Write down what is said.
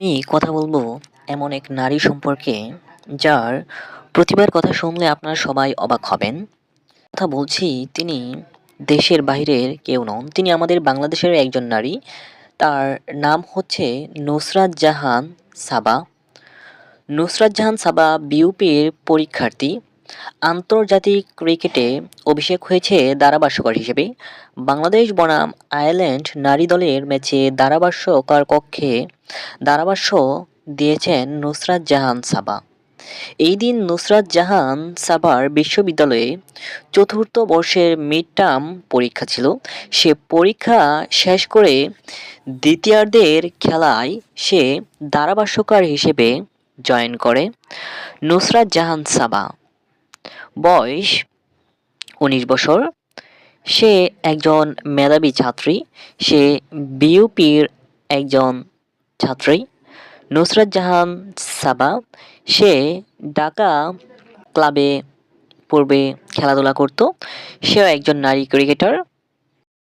আমি কথা বলব এমন এক নারী সম্পর্কে যার প্রতিভার কথা শুনলে আপনারা সবাই অবাক হবেন। কথা বলছি, তিনি দেশের বাইরের কেউ নন। তিনি আমাদের বাংলাদেশের একজন নারী। তার নাম হচ্ছে নুসরাত জাহান সাবা। নুসরাত জাহান সাবা বিউপির পরীক্ষার্থী। আন্তর্জাতিক ক্রিকেটে অভিষেক হয়েছে ধারাভাষ্যকার হিসেবে। বাংলাদেশ বনাম আয়ারল্যান্ড নারী দলের ম্যাচে ধারাভাষ্যকার কক্ষে ধারাভাষ্য দিয়েছেন নুসরাত জাহান সাবা। এই দিন নুসরাত জাহান সাবার বিশ্ববিদ্যালয়ে চতুর্থ বর্ষের মিড টার্ম পরীক্ষা ছিল। সে পরীক্ষা শেষ করে দ্বিতীয়ার্ধের খেলায় সে ধারাভাষ্যকার হিসেবে জয়েন করে নুসরাত জাহান সাবা। বয়স উনিশ বছর। সে একজন মেধাবী ছাত্রী। সে বিউপির একজন ছাত্রী। নুসরাত জাহান সাবা। সে ঢাকা ক্লাবে পূর্বে খেলাধুলা করত। সেও একজন নারী ক্রিকেটার।